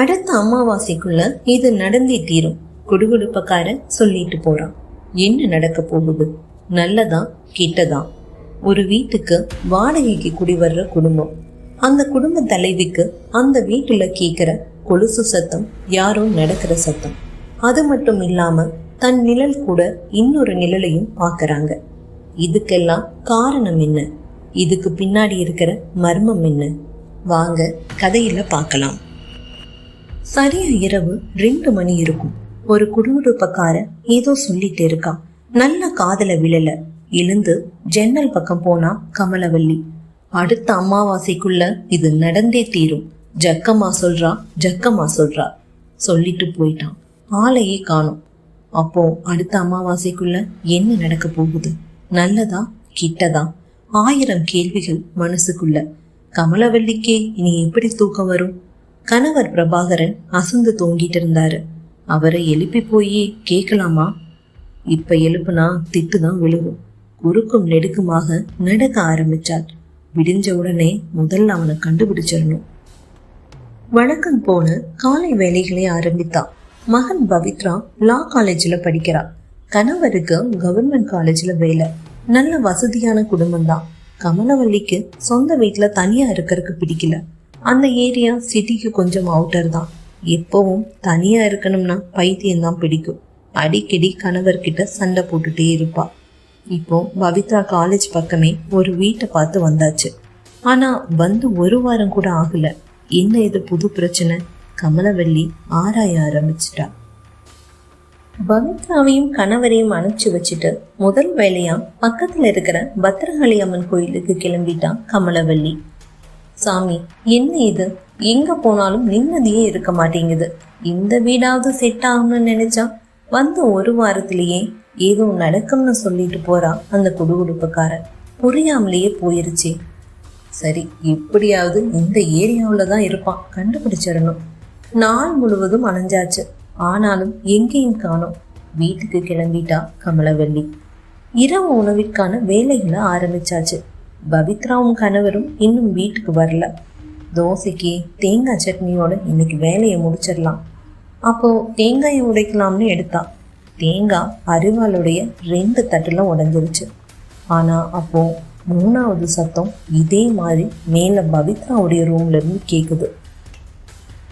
அடுத்த அமாவாசைக்குள்ள இது நடந்தே தீரும். குடுகுடுப்பக்காரன் சொல்லிட்டு போறான். என்ன நடக்க போகுது? நல்லதா? கெட்டதா? ஒரு வீட்டுக்கு வாடகைக்கு குடி வர்ற குடும்பம். அந்த குடும்ப தலைவிக்கு அந்த வீட்டுல கேக்குற கொலுசு சத்தம் யாரோ நடக்கிற சத்தம். அது மட்டும் இல்லாம தன் நிழல் கூட இன்னொரு நிழலையும் பார்க்கறாங்க இதுக்கெல்லாம் காரணம் என்ன? இதுக்கு பின்னாடி இருக்கிற மர்மம் என்ன? வாங்க கதையில பார்க்கலாம் சரியா இரவு ரெண்டு மணி இருக்கும். ஒரு குடுகுடுப்பக்காரன் ஏதோ சொல்லிட்டு இருக்கான். நல்ல காதல விழல. எழுந்து ஜன்னல் பக்கம் போனா கமலவல்லி. அடுத்த அமாவாசைக்குள்ள இது நடந்தே தீரும். ஜக்கம்மா சொல்றா ஜக்கம்மா சொல்றா. சொல்லிட்டு போயிட்டான். ஆளையே காணும். அப்போ அடுத்த அமாவாசைக்குள்ள என்ன நடக்க போகுது? நல்லதா கிட்டதா? ஆயிரம் கேள்விகள் மனசுக்குள்ள. கமலவல்லிக்கே இனி எப்படி தூக்கம் வரும்? கணவர் பிரபாகரன் அசந்து தூங்கிட்டு இருந்தாரு அவரை எழுப்பி போய் கேட்கலாமா இப்ப எழுப்புனா திட்டு தான் விழுகும். குறுக்கும் நெடுக்குமாக நடக்க ஆரம்பிச்சாள் விடிஞ்ச உடனே முதல்ல அவனை கண்டுபிடிச்சிடணும். வழக்கம் போன காலை வேலைகளை ஆரம்பித்தான் மகன் பவித்ரா லா காலேஜில் படிக்கிறா கணவருக்கு கவர்மெண்ட் காலேஜில் வேலை. நல்ல வசதியான குடும்பம்தான். கமலவல்லிக்கு சொந்த வீட்டில் தனியாக இருக்கறதுக்கு பிடிக்கல. அந்த ஏரியா சிட்டிக்கு கொஞ்சம் அவுட்டர் தான். எப்பவும் தனியாக இருக்கணும்னா பைத்தியம்தான் பிடிக்கும். அடிக்கடி கணவர்கிட்ட சண்டை போட்டுட்டே இருப்பா. இப்போ பவித்ரா காலேஜ் பக்கமே ஒரு வீட்டை பார்த்து வந்தாச்சு. ஆனா வந்து ஒரு வாரம் கூட ஆகல. என்ன இது புது பிரச்சனை? கமலவல்லி ஆராய ஆரம்பிச்சிட்டா. பவித்ராவையும் கணவரையும் அனுப்பிச்சு வச்சுட்டு முதல் வேலையா பக்கத்துல இருக்கிற பத்திரகாளி அம்மன் கோயிலுக்கு கிளம்பிட்டான் கமலவல்லி. சாமி என்ன இது? எங்க போனாலும் நிம்மதியே இருக்க மாட்டேங்குது. இந்த வீடாவது செட் ஆகும்னு நினைச்சா வந்த ஒரு வாரத்திலேயே ஏதோ நடக்கும்னு சொல்லிட்டு போறா அந்த குடுகுடுப்புக்காரன். புரியாமலேயே போயிருச்சே. சரி எப்படியாவது இந்த ஏரியாவில் தான் இருப்பான் கண்டுபிடிச்சிடணும். நாள் முழுவதும் அலைஞ்சாச்சு. ஆனாலும் எங்கேயும் காணோம். வீட்டுக்கு கிளம்பிட்டா கமலவல்லி. இரவு உணவிற்கான வேலைகளை ஆரம்பிச்சாச்சு. பவித்ராவும் கணவரும் இன்னும் வீட்டுக்கு வரல. தோசைக்கு தேங்காய் சட்னியோட இன்னைக்கு வேலையை முடிச்சிடலாம். அப்போ தேங்காயை உடைக்கலாம்னு எடுத்தா. தேங்காய் அருவாளுடைய ரெண்டு தட்டுல உடஞ்சிருச்சு. ஆனா அப்போ மூணாவது சத்தம் இதே மாதிரி மேல பவித்ராவுடைய ரூம்ல இருந்து கேக்குது.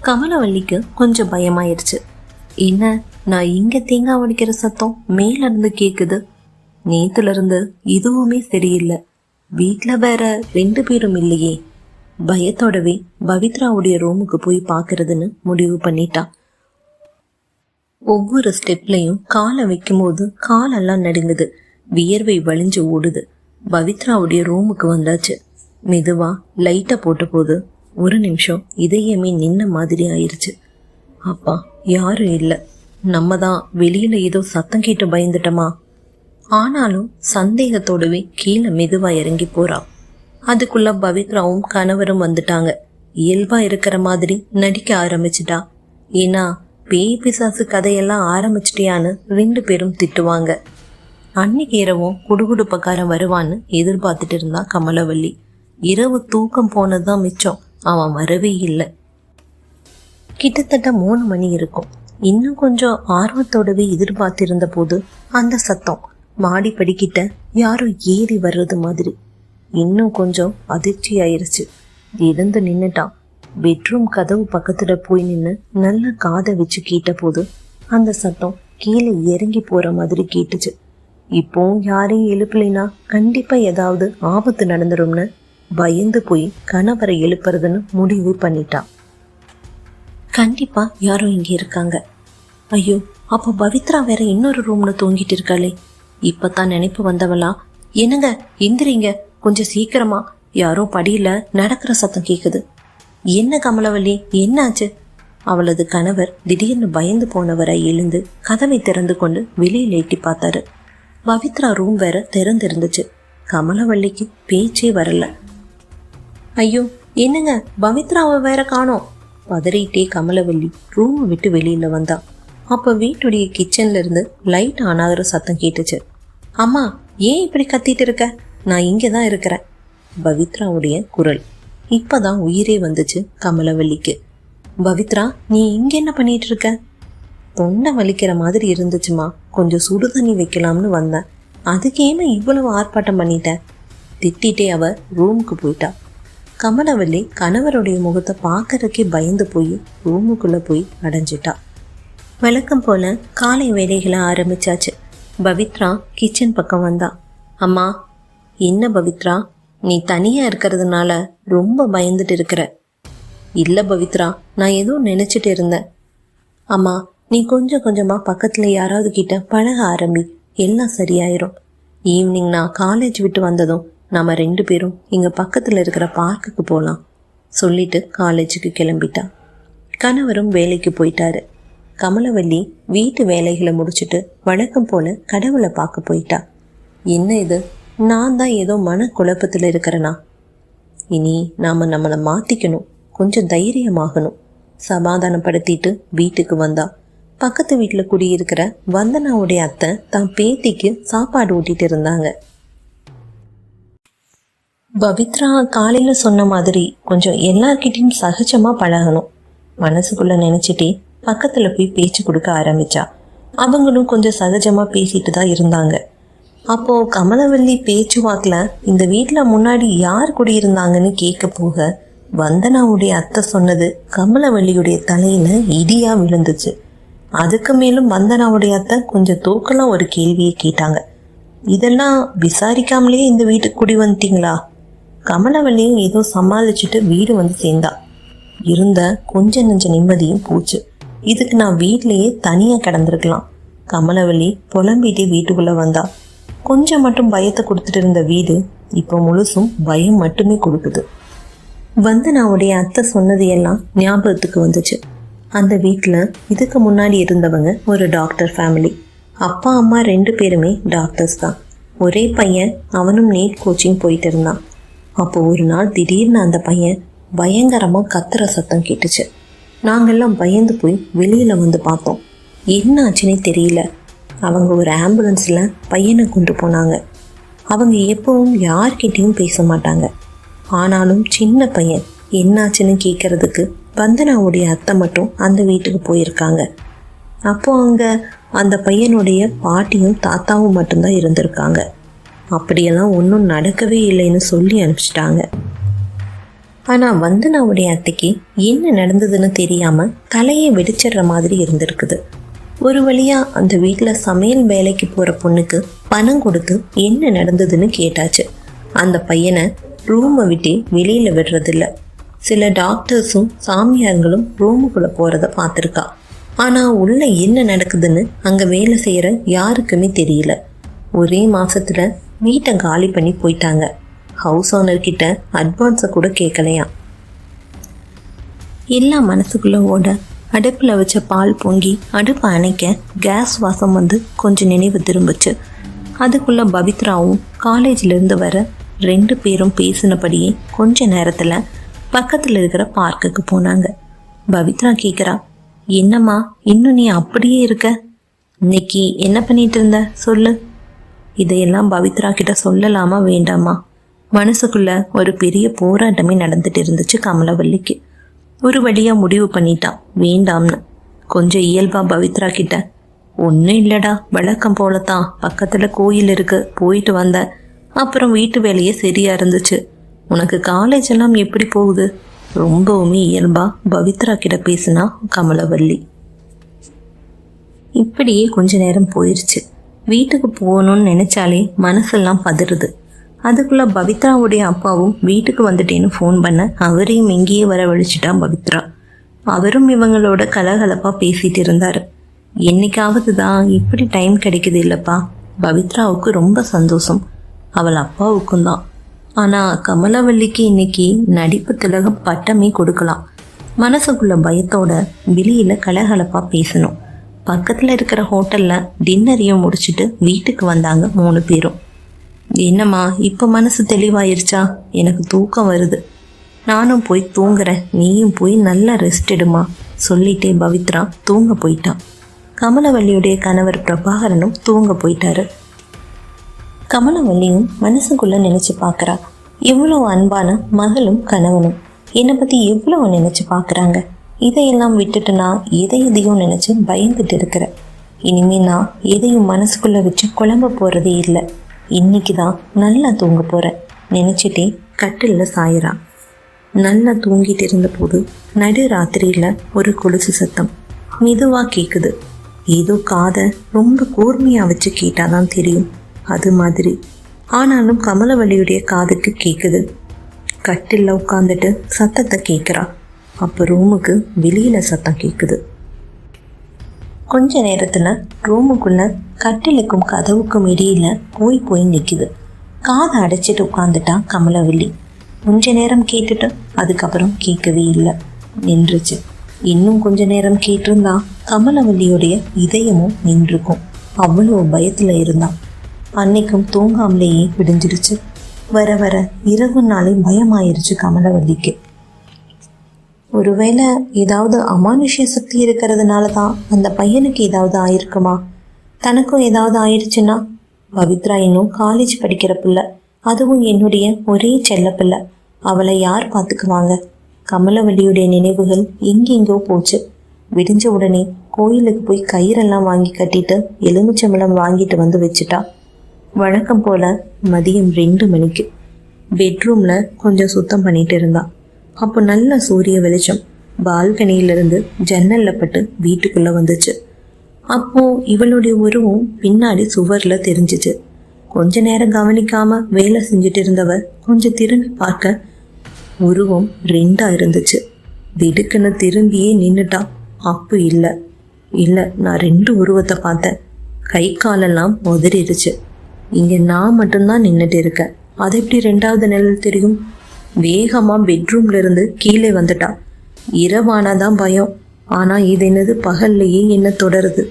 கமலவல்லிக்கு கொஞ்சம் பயமாயிருச்சு. என்ன நான் இங்க தேங்காய் உடைக்கிற சத்தம் மேல இருந்து கேக்குது? நேத்துல இருந்து இதுவுமே சரியில்லை. வீட்டில் வேற ரெண்டு பேரும் இல்லையே. பயத்தோடவே பவித்ராவுடைய ரூமுக்கு போய் பார்க்கறதுன்னு முடிவு பண்ணிட்டா. ஒவ்வொரு ஸ்டெப்லையும் காலை வைக்கும்போது காலெல்லாம் நடுங்குது. வியர்வை வழிஞ்சு ஓடுது. பவித்ராவுடைய ரூமுக்கு வந்தாச்சு. மெதுவா லைட்டை போட்ட போது ஒரு நிமிஷம் இதயமே நின்ன மாதிரி ஆயிருச்சு. அப்பா யாரும் இல்லை. நம்ம தான் வெளியில ஏதோ சத்தம் கேட்டு பயந்துட்டோமா? ஆனாலும் சந்தேகத்தோடவே கீழே மெதுவா இறங்கி போறா. அதுக்குள்ள பவித்ராவும் கணவரும் வந்துட்டாங்க. இயல்பா இருக்கிற மாதிரி நடிக்க ஆரம்பிச்சிட்டா. ஏன்னா பேய் பிசாசு கதையெல்லாம் ஆரம்பிச்சிட்டியான்னு ரெண்டு பேரும் திட்டுவாங்க. அன்னைக்கு இரவும் குடுகுடுப்பக்காரன் வருவான்னு எதிர்பார்த்துட்டு இருந்தா கமலவல்லி. இரவு தூக்கம் போனதுதான் மிச்சம். அவன் வரவே இல்லை. கிட்டத்தட்ட மூணு மணி இருக்கும். இன்னும் கொஞ்சம் ஆர்வத்தோடவே எதிர்பார்த்திருந்த போது அந்த சத்தம் மாடி படிக்கிட்ட யாரோ ஏறி வர்றது மாதிரி. இன்னும் கொஞ்சம் அதிர்ச்சி ஆயிருச்சு எழுந்து நின்னுட்டான் பெட்ரூம் கதவு பக்கத்துல போய் நின்று நல்ல காதை வச்சு கேட்ட போது அந்த சத்தம் கீழே இறங்கி போற மாதிரி கேட்டுச்சு. இப்போ யாரையும் எழுப்பலைனா கண்டிப்பா ஏதாவது ஆபத்து நடந்துரும்னு பயந்து போய் கணவரை எழுப்புறதுன்னு முடிவு பண்ணிட்டான் கண்டிப்பா யாரோ இங்க இருக்காங்க. ஐயோ அப்போ பவித்ரா வேற இன்னொரு ரூம்ல தூங்கிட்டு இருக்காளே. இப்பதான் நினைப்பு வந்தவளா? என்னங்க எந்திரிங்க. கொஞ்சம் சீக்கிரமா. யாரோ படியில நடக்கிற சத்தம் கேக்குது. என்ன கமலவல்லி என்னாச்சு? அவளது கணவர் திடீர்னு பயந்து போனவரை எழுந்து கதவை திறந்து கொண்டு வெளியில் எட்டி பார்த்தாரு. பவித்ரா ரூம் வேற திறந்திருந்துச்சு. கமலவள்ளிக்கு பேச்சே வரல. ஐயோ என்னங்க? பவித்ராவை வேற காணோம். பதறிட்டே கமலவள்ளி ரூம் விட்டு வெளியில வந்தா. அப்போ வீட்டுடைய கிச்சன்ல இருந்து லைட் ஆன் சத்தம் கேட்டுச்சு. அம்மா ஏன் இப்படி கத்திட்டு இருக்க? நான் இங்கே தான் இருக்கிறேன். பவித்ராவுடைய குரல். இப்பதான் உயிரே வந்துச்சு கமலவல்லிக்கு. பவித்ரா நீ இங்கே என்ன பண்ணிட்டு இருக்க? தொண்டை வலிக்கிற மாதிரி இருந்துச்சுமா? கொஞ்சம் சுடு தண்ணி வைக்கலாம்னு வந்தேன். அதுக்கு ஏமா இவ்வளவு ஆர்ப்பாட்டம் பண்ணிட்ட? திட்டிட்டே அவ ரூமுக்கு போயிட்டா. கமலவல்லி கணவருடைய முகத்தை பார்க்கறதுக்கே பயந்து போய் ரூமுக்குள்ளே போய் அடைஞ்சிட்டா. வழக்கம் போல காலை வேலைகளை ஆரம்பிச்சாச்சு. பவித்ரா கிச்சன் பக்கம் வந்தா. அம்மா என்ன பவித்ரா? நீ தனியா இருக்கிறதுனால ரொம்ப பயந்துட்டு இருக்கிற. இல்ல பவித்ரா நான் ஏதோ நினைச்சிட்டு இருந்தேன். அம்மா நீ கொஞ்சம் கொஞ்சமா பக்கத்துல யாராவது கிட்ட பழக ஆரம்பி எல்லாம் சரியாயிரும். ஈவினிங் நான் காலேஜ் விட்டு வந்ததும் நம்ம ரெண்டு பேரும் இங்க பக்கத்துல இருக்கிற பார்க்குக்கு போகலாம் சொல்லிட்டு காலேஜுக்கு கிளம்பிட்டா. கணவரும் வேலைக்கு போயிட்டாரு. கமலவல்லி வீட்டு வேலைகளை முடிச்சுட்டு வழக்கம் போல கடவுளை பார்க்க போயிட்டா. என்ன இது? நான் தான் ஏதோ மனக்குழப்பத்தில் இருக்கிறேனா? இனி நாம நம்மளை மாத்திக்கணும். கொஞ்சம் தைரியமாகணும். சமாதானப்படுத்திட்டு வீட்டுக்கு வந்தா. பக்கத்து வீட்டில் குடியிருக்கிற வந்தனாவுடைய அத்தை தான் பேத்திக்கு சாப்பாடு ஊட்டிட்டு இருந்தாங்க. பவித்ரா காலையில் சொன்ன மாதிரி கொஞ்சம் எல்லார்கிட்டையும் சகஜமாக பழகணும். மனசுக்குள்ளே நினச்சிட்டே பக்கத்தில் போய் பேச்சு கொடுக்க ஆரம்பிச்சா. அவங்களும் கொஞ்சம் சகஜமாக பேசிட்டு தான் இருந்தாங்க. அப்போ கமலவல்லி பேச்சுவாக்கில் இந்த வீட்டில் முன்னாடி யார் குடியிருந்தாங்கன்னு கேட்க போக வந்தனாவுடைய அத்தை சொன்னது கமலவல்லியுடைய தலையில இடியா விழுந்துச்சு. அதுக்கு மேலும் வந்தனாவுடைய அத்தை கொஞ்சம் தூக்கலாம் ஒரு கேள்வியை கேட்டாங்க. இதெல்லாம் விசாரிக்காமலே இந்த வீட்டுக்கு குடி வந்துட்டீங்களா? கமலவல்லியும் ஏதோ சமாளிச்சுட்டு வீடு வந்து சேர்ந்தா. இருந்த கொஞ்ச நெஞ்ச நிம்மதியும் போச்சு. இதுக்கு நான் வீட்லேயே தனியாக கிடந்திருக்கலாம். கமலவள்ளி புலம்பிட்டு வீட்டுக்குள்ளே வந்தா. கொஞ்சம் மட்டும் பயத்தை கொடுத்துட்டு இருந்த வீடு இப்போ முழுசும் பயம் மட்டுமே கொடுக்குது. வந்து நான் உடைய அத்தை சொன்னது எல்லாம் ஞாபகத்துக்கு வந்துச்சு. அந்த வீட்டில் இதுக்கு முன்னாடி இருந்தவங்க ஒரு டாக்டர் ஃபேமிலி. அப்பா அம்மா ரெண்டு பேருமே டாக்டர்ஸ் தான். ஒரே பையன் அவனும் நீட் கோச்சிங் போயிட்டு இருந்தான். அப்போ ஒரு நாள் திடீர்னு அந்த பையன் பயங்கரமாக கத்துற சத்தம் கேட்டுச்சு. நாங்கள்லாம் பயந்து போய் வெளியில் வந்து பார்த்தோம். என்ன ஆச்சுன்னே தெரியல. அவங்க ஒரு ஆம்புலன்ஸில் பையனை கொண்டு போனாங்க. அவங்க எப்பவும் யார்கிட்டயும் பேச மாட்டாங்க. ஆனாலும் சின்ன பையன் என்னாச்சுன்னு கேட்கறதுக்கு வந்தனாவுடைய அத்தை மட்டும் அந்த வீட்டுக்கு போயிருக்காங்க. அப்போ அங்கே அந்த பையனுடைய பாட்டியும் தாத்தாவும் மட்டும்தான் இருந்திருக்காங்க. அப்படியெல்லாம் ஒன்றும் நடக்கவே இல்லைன்னு சொல்லி அனுப்பிச்சிட்டாங்க. ஆனால் வந்தனாவுடைய அத்தைக்கு என்ன நடந்ததுன்னு தெரியாமல் தலையை வெடிச்சிடுற மாதிரி இருந்திருக்குது. ஒரு வழியாக அந்த வீட்டில் சமையல் வேலைக்கு போகிற பொண்ணுக்கு பணம் கொடுத்து என்ன நடந்ததுன்னு கேட்டாச்சு. அந்த பையனை ரூமை விட்டு வெளியில் விடுறதில்ல. சில டாக்டர்ஸும் சாமியார்களும் ரூமுக்குள்ளே போகிறத பார்த்துருக்கா. ஆனால் உள்ளே என்ன நடக்குதுன்னு அங்கே வேலை செய்கிற யாருக்குமே தெரியல. ஒரே மாதத்தில் வீட்டை காலி பண்ணி போயிட்டாங்க. ஹவுஸ் ஓனர் கிட்ட அட்வான்ஸை கூட கேட்கலையாம் எல்லாம் மனசுக்குள்ள ஓட அடுப்பில் வச்ச பால் பொங்கி அடுப்பை அணைக்க கேஸ் வாசம் வந்து கொஞ்சம் நினைவு திரும்புச்சு. அதுக்குள்ளே பவித்ராவும் காலேஜிலேருந்து வர ரெண்டு பேரும் பேசினபடியே கொஞ்ச நேரத்தில் பக்கத்தில் இருக்கிற பார்க்குக்கு போனாங்க. பவித்ரா கேட்குறா என்னம்மா இன்னும் நீ அப்படியே இருக்க? இன்னைக்கு என்ன பண்ணிட்டு இருந்த? சொல்லு. இதையெல்லாம் பவித்ரா கிட்ட சொல்லலாமா வேண்டாமா? மனசுக்குள்ள ஒரு பெரிய போராட்டமே நடந்துட்டு இருந்துச்சு கமலவல்லிக்கு. ஒரு வழியா முடிவு பண்ணிட்டான். வேண்டாம்னு. கொஞ்சம் இயல்பா பவித்ரா கிட்ட ஒன்றும் இல்லடா வழக்கம் போலத்தான். பக்கத்துல கோயில் இருக்கு போயிட்டு வந்த. அப்புறம் வீட்டு வேலையே சரியா இருந்துச்சு. உனக்கு காலேஜ் எல்லாம் எப்படி போகுது? ரொம்பவுமே இயல்பா பவித்ரா கிட்ட பேசினா கமலவல்லி. இப்படியே கொஞ்ச நேரம் போயிருச்சு. வீட்டுக்கு போகணும்னு நினைச்சாலே மனசெல்லாம் பதறுது. அதுக்குள்ள பவித்ராவுடைய அப்பாவும் வீட்டுக்கு வந்துட்டேன்னு ஃபோன் பண்ண அவரையும் இங்கேயே வரவழைச்சிட்டான் பவித்ரா. அவரும் இவங்களோட கலகலப்பாக பேசிட்டு இருந்தார். என்னைக்காவது தான் இப்படி டைம் கிடைக்குது இல்லைப்பா? பவித்ராவுக்கு ரொம்ப சந்தோஷம். அவள் அப்பாவுக்கும் தான். ஆனால் கமலவல்லிக்கு இன்னைக்கு நடிப்பு திலகம் பட்டமே கொடுக்கலாம். மனசுக்குள்ள பயத்தோட வெளியில் கலகலப்பாக பேசணும். பக்கத்தில் இருக்கிற ஹோட்டலில் டின்னரையும் முடிச்சிட்டு வீட்டுக்கு வந்தாங்க மூணு பேரும். என்னம்மா இப்போ மனசு தெளிவாயிருச்சா? எனக்கு தூக்கம் வருது. நானும் போய் தூங்குறேன். நீயும் போய் நல்லா ரெஸ்ட் எடுமா சொல்லிட்டே பவித்ரா தூங்க போயிட்டான். கமலவல்லியுடைய கணவர் பிரபாகரனும் தூங்க போயிட்டாரு. கமலவல்லியும் மனசுக்குள்ள நினைச்சு பார்க்குறா எவ்வளோ அன்பான மகளும் கணவனும். என்னை பத்தி எவ்வளவு நினைச்சு பார்க்குறாங்க இதையெல்லாம் விட்டுட்டு நான் எதை எதையும் நினச்சி பயந்துட்டு இருக்கிறேன். இனிமே நான் எதையும் மனசுக்குள்ளே வச்சு குழம்ப போகிறதே இல்லை. இன்னைக்கு தான் நல்லா தூங்க போகிறேன் நினச்சிட்டே கட்டிலில் சாயிறான் நல்லா தூங்கிட்டு இருந்தபோது நடு ராத்திரியில் ஒரு கொலுசு சத்தம் மெதுவாக கேட்குது ஏதோ காதை ரொம்ப கூர்மையாக வச்சு கேட்டாதான் தெரியும். அது மாதிரி. ஆனாலும் கமலவள்ளியுடைய காதுக்கு கேட்குது கட்டிலில் உட்காந்துட்டு சத்தத்தை கேட்குறா அப்போ ரூமுக்கு வெளியில் சத்தம் கேட்குது கொஞ்ச நேரத்தில் ரூமுக்குள்ள கட்டிலுக்கும் கதவுக்கும் இடையில போய் போய் நிற்கிது காதை அடைச்சிட்டு உட்காந்துட்டா கமலவள்ளி கொஞ்ச நேரம் கேட்டுட்டு அதுக்கப்புறம் கேட்கவே இல்லை. நின்றுச்சு. இன்னும் கொஞ்ச நேரம் கேட்டிருந்தா கமலவல்லியுடைய இதயமும் நின்றுக்கும். அவ்வளோ பயத்தில் இருந்தான். அன்னைக்கும் தூங்காமலேயே விடிஞ்சிருச்சு. வர வர இரவு நாளே பயமாயிருச்சு கமலவல்லிக்கு. ஒருவேளை ஏதாவது அமானுஷ்ய சக்தி இருக்கிறதுனால தான் அந்த பையனுக்கு ஏதாவது ஆயிருக்குமா? தனக்கும் ஏதாவது ஆயிடுச்சுன்னா பவித்ரா இன்னும் காலேஜ் படிக்கிற பிள்ளை. அதுவும் என்னுடைய ஒரே செல்ல பிள்ளை. அவளை யார் பார்த்துக்குவாங்க? கமலவல்லியுடைய நினைவுகள் எங்கெங்கோ போச்சு. விடிஞ்ச உடனே கோயிலுக்கு போய் கயிறெல்லாம் வாங்கி கட்டிட்டு எலுமிச்சம்பழம் வாங்கிட்டு வந்து வச்சுட்டா. வழக்கம் போல மதியம் ரெண்டு மணிக்கு. பெட்ரூம்ல கொஞ்சம் சுத்தம் பண்ணிட்டு இருந்தான் அப்போ நல்ல சூரிய வெளிச்சம் பால்கனியிலிருந்து ஜன்னல்ல பட்டு வீட்டுக்குள்ள வந்துச்சு. அப்போ இவளுடைய உருவம் பின்னாடி சுவர்ல தெரிஞ்சிச்சு. கொஞ்ச நேரம் கவனிக்காம வேலை செஞ்சுட்டு இருந்தவ கொஞ்சம் திரும்பி பார்க்க உருவம் ரெண்டா இருந்துச்சு. திடுக்குன்னு திரும்பியே நின்னுட்டா. அப்பு இல்லை. இல்லை நான் ரெண்டு உருவத்தை பார்த்தேன். கை காலெல்லாம் உதறிடுச்சு இங்க நான் மட்டும்தான் நின்றுட்டு இருக்கேன். அது எப்படி ரெண்டாவது நிழல் தெரியும்? வேகமாக பெட்ரூம்ல இருந்து கீழே வந்துட்டா. இரவானாதான் பயம். ஆனால் இது என்னது? பகல்லையே என்ன தொடருது?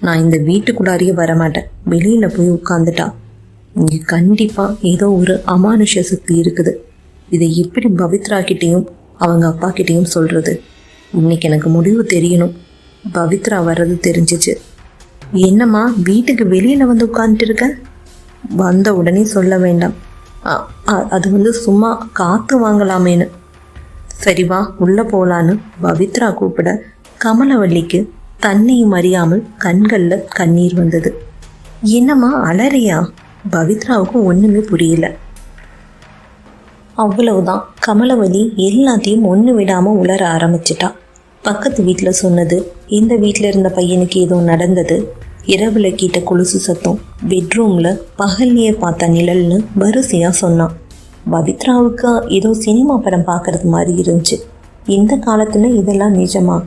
நான் இந்த வீட்டுக்குள்ளாரியே வரமாட்டேன். வெளியில் போய் உட்காந்துட்டா இங்கே கண்டிப்பாக ஏதோ ஒரு அமானுஷ சக்தி இருக்குது. இதை எப்படி பவித்ரா கிட்டேயும் அவங்க அப்பா கிட்டேயும் சொல்கிறது இன்னைக்கு எனக்கு முடிவு தெரியணும். பவித்ரா வர்றது தெரிஞ்சிச்சு. என்னம்மா வீட்டுக்கு வெளியில் வந்து உட்காந்துட்டு இருக்க? வந்த உடனே சொல்ல வேண்டாம். அது வந்து சும்மா காத்து வாங்கலாமேன்னு. சரி வா உள்ள போலான்னு பவித்ரா கூப்பிட கமலவள்ளிக்கு தன்னையும் அறியாமல் கண்களில் கண்ணீர் வந்தது. என்னம்மா அலறியா? பவித்ராவுக்கு ஒன்றுமே புரியல. அவ்வளவுதான் கமலவதி எல்லாத்தையும் ஒன்று விடாமல் உலர ஆரம்பிச்சிட்டா. பக்கத்து வீட்டில் சொன்னது இந்த வீட்டில் இருந்த பையனுக்கு ஏதோ நடந்தது இரவுல கிட்ட கொலுசு சத்தம். பெட்ரூம்ல பகல்லையே பார்த்த நிழல்னு வரிசையா சொன்னான் பவித்ராவுக்கு ஏதோ சினிமா படம் பார்க்கறது மாதிரி இருந்துச்சு. இந்த காலத்துல இதெல்லாம் நிஜமா?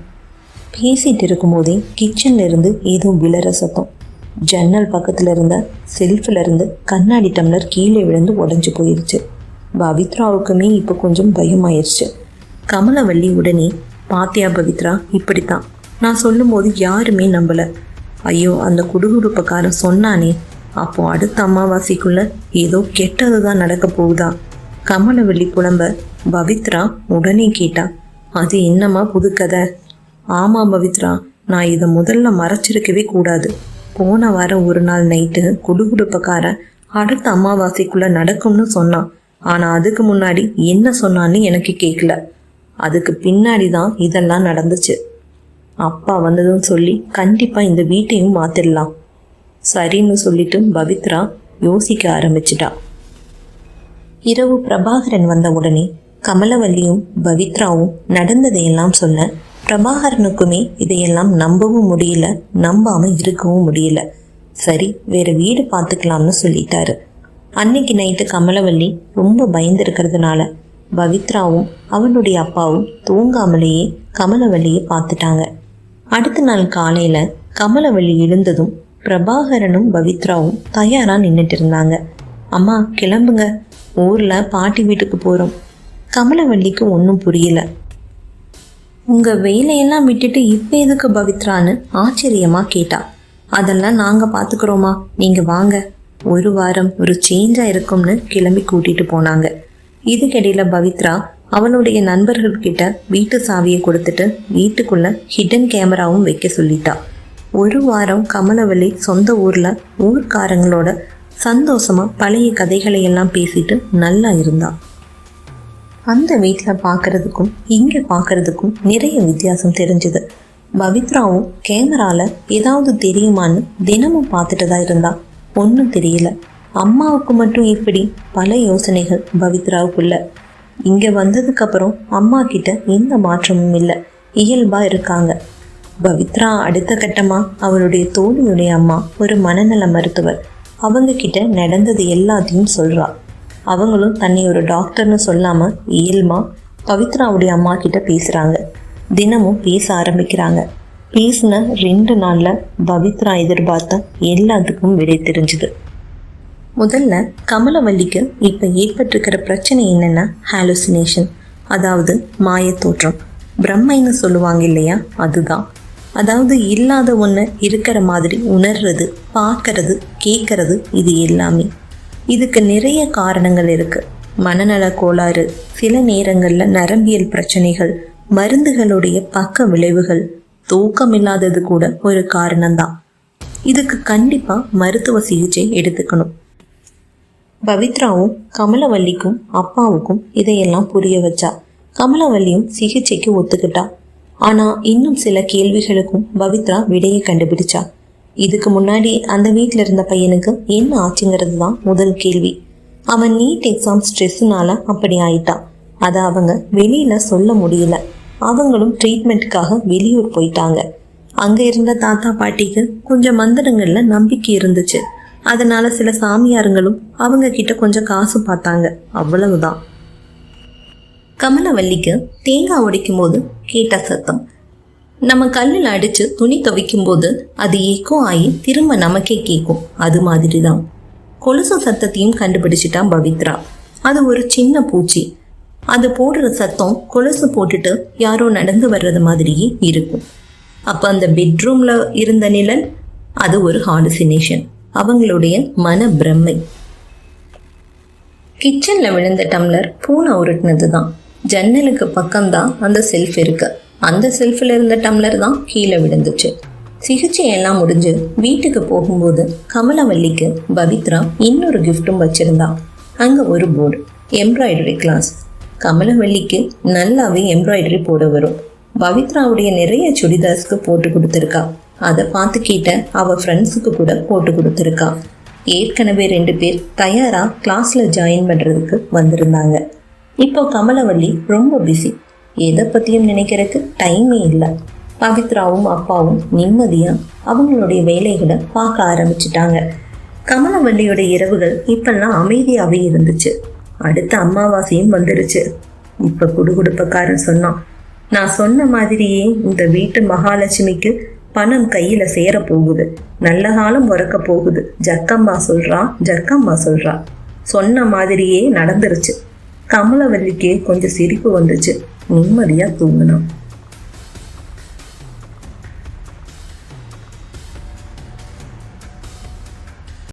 பேசிட்டு இருக்கும்போதே கிச்சன்ல இருந்து ஏதோ விளர சத்தம். ஜன்னல் பக்கத்துல இருந்த செல்ஃபில் இருந்து கண்ணாடி டம்ளர் கீழே விழுந்து உடஞ்சு போயிருச்சு. பவித்ராவுக்குமே இப்போ கொஞ்சம் பயமாயிருச்சு. கமலவள்ளி உடனே பாத்தியா பவித்ரா இப்படித்தான். நான் சொல்லும்போது யாருமே நம்பல. ஐயோ அந்த குடுகுடுப்பக்காரன் சொன்னானே. அப்போ அடுத்த அமாவாசைக்குள்ள ஏதோ கெட்டது தான் நடக்க போகுதா? கமலவள்ளி புலம்ப பவித்ரா உடனே கேட்டா அது என்னம்மா புது கதை? பவித்ரா நான் இதை முதல்ல மறைச்சிருக்கவே கூடாது. போன வாரம் ஒரு நாள் நைட்டு குடுகுடுப்பக்காரன் அடுத்த அமாவாசைக்குள்ள நடக்கும்னு சொன்னான். ஆனால் அதுக்கு முன்னாடி என்ன சொன்னான்னு எனக்கு கேட்கல அதுக்கு பின்னாடி தான் இதெல்லாம் நடந்துச்சு. அப்பா வந்ததும் சொல்லி கண்டிப்பாக இந்த வீட்டையும் மாத்திடலாம் சரின்னு சொல்லிட்டு பவித்ரா யோசிக்க ஆரம்பிச்சிட்டா. இரவு பிரபாகரன் வந்த உடனே கமலவல்லியும் பவித்ராவும் நடந்ததையெல்லாம் சொன்ன பிரபாகரனுக்குமே இதையெல்லாம் நம்பவும் முடியல நம்பாம இருக்கவும் முடியல. சரி வேற வீடு பார்த்துக்கலாம்னு சொல்லிட்டாரு. அன்னைக்கு நைட்டு கமலவல்லி ரொம்ப பயந்துருக்கிறதுனால பவித்ராவும் அவனுடைய அப்பாவும் தூங்காமலேயே கமலவல்லியை பார்த்துட்டாங்க. அடுத்த நாள் காலையில கமலவல்லி எழுந்ததும் பிரபாகரனும் பவித்ராவும் தயாரா நின்றுட்டு இருந்தாங்க. அம்மா கிளம்புங்க. ஊர்ல பாட்டி வீட்டுக்கு போறோம். கமலவள்ளிக்கு ஒன்றும் புரியல. உங்க வேலையெல்லாம் விட்டுட்டு இப்ப எதுக்கு பவித்ரான்னு ஆச்சரியமா கேட்டா. அதெல்லாம் நாங்க பாத்துக்கிறோமா. நீங்க வாங்க. ஒரு வாரம் ஒரு சேஞ்சா இருக்கும்னு கிளம்பி கூட்டிட்டு போனாங்க. இதுக்கிடையில பவித்ரா அவனுடைய நண்பர்கள் கிட்ட வீட்டு சாவியை கொடுத்துட்டு வீட்டுக்குள்ள ஹிடன் கேமராவும் வைக்க சொல்லிட்டா. ஒரு வாரம் கமலவல்லி சொந்த ஊர்ல ஊர்க்காரங்களோட சந்தோஷமா பழைய கதைகளை எல்லாம் பேசிட்டு நல்லா இருந்தா. அந்த வீட்டில் பார்க்கறதுக்கும் இங்கே பார்க்கறதுக்கும் நிறைய வித்தியாசம் தெரிஞ்சுது. பவித்ராவும் கேமரால ஏதாவது தெரியுமான்னு தினமும் பார்த்துட்டு தான் இருந்தான் ஒன்றும் தெரியல. அம்மாவுக்கு மட்டும் இப்படி பல யோசனைகள் பவித்ராவுக்குள்ள இங்கே வந்ததுக்கப்புறம் அம்மா கிட்ட எந்த மாற்றமும் இல்லை. இயல்பாக இருக்காங்க. பவித்ரா அடுத்த கட்டமாக அவருடைய தோழியுடைய அம்மா ஒரு மனநல மருத்துவர். அவங்க கிட்ட நடந்தது எல்லாத்தையும் சொல்கிறா அவங்களும் தன்னை ஒரு டாக்டர்னு சொல்லாமல் இயல்மா பவித்ராவுடைய அம்மா கிட்ட பேசுகிறாங்க தினமும் பேச ஆரம்பிக்கிறாங்க. பேசின ரெண்டு நாளில் பவித்ரா எதிர்பார்த்த எல்லாத்துக்கும் விடை தெரிஞ்சுது. முதல்ல கமலவல்லிக்கு இப்போ ஏற்பட்டிருக்கிற பிரச்சனை என்னென்னா ஹாலுசினேஷன் அதாவது மாயத்தோற்றம். பிரம்மைன்னு சொல்லுவாங்க இல்லையா? அதுதான். அதாவது இல்லாத ஒன்று இருக்கிற மாதிரி உணர்றது பார்க்கறது கேட்கறது இது எல்லாமே. இதுக்கு நிறைய காரணங்கள் இருக்குது மனநல கோளாறு சில நேரங்களில் நரம்பியல் பிரச்சனைகள் மருந்துகளுடைய பக்க விளைவுகள் தூக்கம் இல்லாதது கூட ஒரு காரணம்தான். இதுக்கு கண்டிப்பாக மருத்துவ சிகிச்சை எடுத்துக்கணும். பவித்ராவும் கமலவல்லிக்கும் அப்பாவுக்கும் இதையெல்லாம் புரிய வச்சா. கமலவல்லியும் சிகிச்சைக்கு ஒத்துக்கிட்டா. ஆனா இன்னும் சில கேள்விகளுக்கும் பவித்ரா விடையை கண்டுபிடிச்சா. இதுக்கு முன்னாடி அந்த வீட்டில் இருந்த பையனுக்கு என்ன ஆச்சுங்கிறது தான் முதல் கேள்வி. அவன் நீட் எக்ஸாம் ஸ்ட்ரெஸ்ஸுனால அப்படி ஆயிட்டான் அதை அவங்க வெளியில சொல்ல முடியல. அவங்களும் ட்ரீட்மெண்ட்டுக்காக வெளியூர் போயிட்டாங்க. அங்க இருந்த தாத்தா பாட்டிக்கு கொஞ்சம் மந்திரங்கள்ல நம்பிக்கை இருந்துச்சு. அதனால சில சாமியாருங்களும் அவங்க கிட்ட கொஞ்சம் காசு பார்த்தாங்க. அவ்வளவுதான். கமலவல்லிக்கு தேங்காய் உடைக்கும் போது கேட்ட சத்தம். நம்ம கல்லில் அடிச்சு துணி துவைக்கும் போது அது ஏக்கோ ஆகி திரும்ப நமக்கே கேட்கும் அது மாதிரி தான் கொலுசு சத்தத்தையும் கண்டுபிடிச்சிட்டான் பவித்ரா. அது ஒரு சின்ன பூச்சி. அது போடுற சத்தம் கொலுசு போட்டுட்டு யாரோ நடந்து வர்றது மாதிரியே இருக்கும். அப்போ அந்த பெட்ரூமில் இருந்த நிழல் அது ஒரு ஹாலுசினேஷன் அவங்களுடைய மன பிரம்மை கிச்சன்ல விழுந்த டம்ளர் பூனை உருட்டினது தான் ஜன்னலுக்கு பக்கம்தான் அந்த செல்ஃப் இருக்கு. அந்த செல்ஃபில் இருந்த டம்ளர் தான் கீழே விழுந்துச்சு. சிகிச்சை எல்லாம் முடிஞ்சு வீட்டுக்கு போகும்போது கமலவல்லிக்கு பவித்ரா இன்னொரு கிஃப்ட்டும் வச்சிருந்தா. அங்க ஒரு போர்டு எம்ப்ராய்டரி கிளாஸ் கமலவல்லிக்கு நல்லாவே எம்ப்ராய்டரி போட வரும். பவித்ராவுடைய நிறைய சுடிதார்ஸ்க்கு போட்டு கொடுத்துருக்கா. அதை பார்த்துக்கிட்ட அவள் அவ ஃப்ரெண்ட்ஸுக்கு கூட போட்டு கொடுத்துருக்கா. ஏற்கனவே ரெண்டு பேர் தயாரா கிளாஸ்ல ஜாயின் பண்றதுக்கு வந்திருந்தாங்க. இப்போ கமலவள்ளி ரொம்ப பிஸி எதை பத்தியும் நினைக்கிறதுக்கு டைமே இல்லை. பவித்ராவும் அப்பாவும் நிம்மதியா அவங்களுடைய வேலைகளை பார்க்க ஆரம்பிச்சிட்டாங்க. கமலவள்ளியோட இரவுகள் இப்பெல்லாம் அமைதியாவே இருந்துச்சு. அடுத்த அமாவாசையும் வந்துருச்சு. இப்ப குடுகுடுப்பக்காரன் சொன்னான் நான் சொன்ன மாதிரியே இந்த வீட்டு மகாலட்சுமிக்கு பணம் கையில சேர போகுது. நல்ல காலம் பிறக்க போகுது. ஜக்கம்மா சொல்றா ஜக்கம்மா சொல்றா. சொன்ன மாதிரியே நடந்துருச்சு. கமலவல்லிக்கு கொஞ்சம் சிரிப்பு வந்துச்சு. நிம்மதியா தூங்கினான்.